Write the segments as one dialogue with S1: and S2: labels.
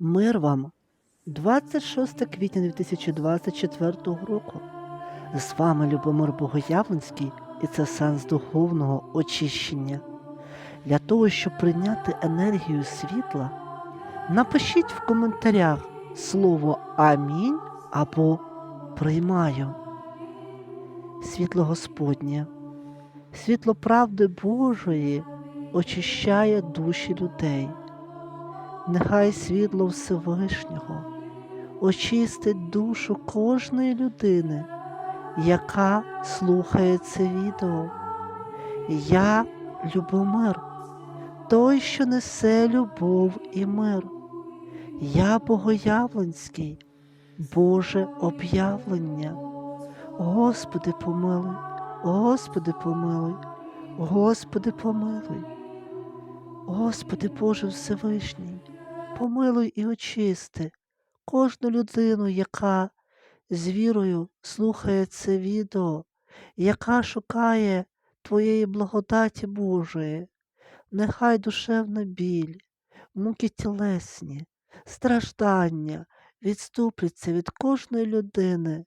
S1: Мир вам! 26 квітня 2024 року. З вами Любомир Богоявленський, і це сенс духовного очищення. Для того, щоб прийняти енергію світла, напишіть в коментарях слово Амінь або Приймаю. Світло Господнє, світло правди Божої очищає душі людей. Нехай світло Всевишнього очистить душу кожної людини, яка слухає це відео. Я Любомир, той, що несе любов і мир. Я Богоявленський, Боже об'явлення. Господи помилуй, Господи помилуй, Господи помилуй. Господи Боже Всевишній, помилуй і очисти кожну людину, яка з вірою слухає це відео, яка шукає Твоєї благодаті Божої. Нехай душевна біль, муки тілесні, страждання відступляться від кожної людини,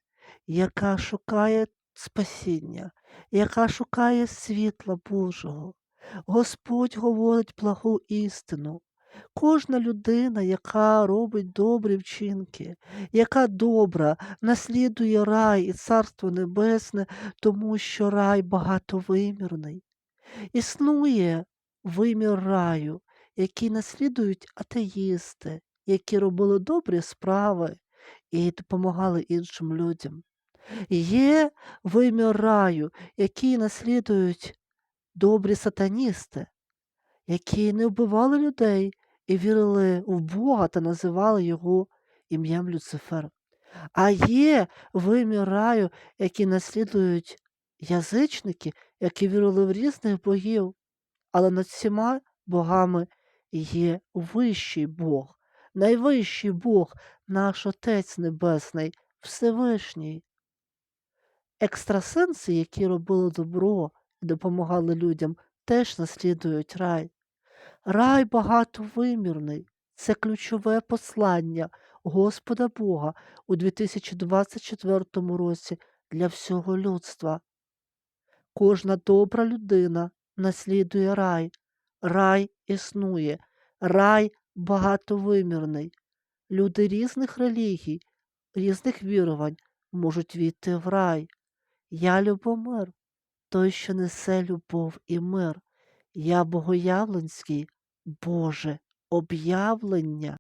S1: яка шукає спасіння, яка шукає світла Божого. Господь говорить благу істину. Кожна людина, яка робить добрі вчинки, яка добра, наслідує рай і Царство Небесне, тому що рай багатовимірний. Існує вимір раю, який наслідують атеїсти, які робили добрі справи і допомагали іншим людям. Є вимір раю, який наслідують добрі сатаністи, які не вбивали людей і вірили в Бога та називали його ім'ям Люцифер. А є вимір раю, який наслідують язичники, які вірили в різних богів, але над всіма богами є вищий Бог, найвищий Бог, наш Отець Небесний, Всевишній. Екстрасенси, які робили добро і допомагали людям, теж наслідують рай. Рай багатовимірний це ключове послання Господа Бога у 2024 році для всього людства. Кожна добра людина наслідує рай. Рай існує, рай багатовимірний. Люди різних релігій, різних вірувань можуть війти в рай. Я Любомир, той, що несе любов і мир. Я Богоявленський, Боже об'явлення.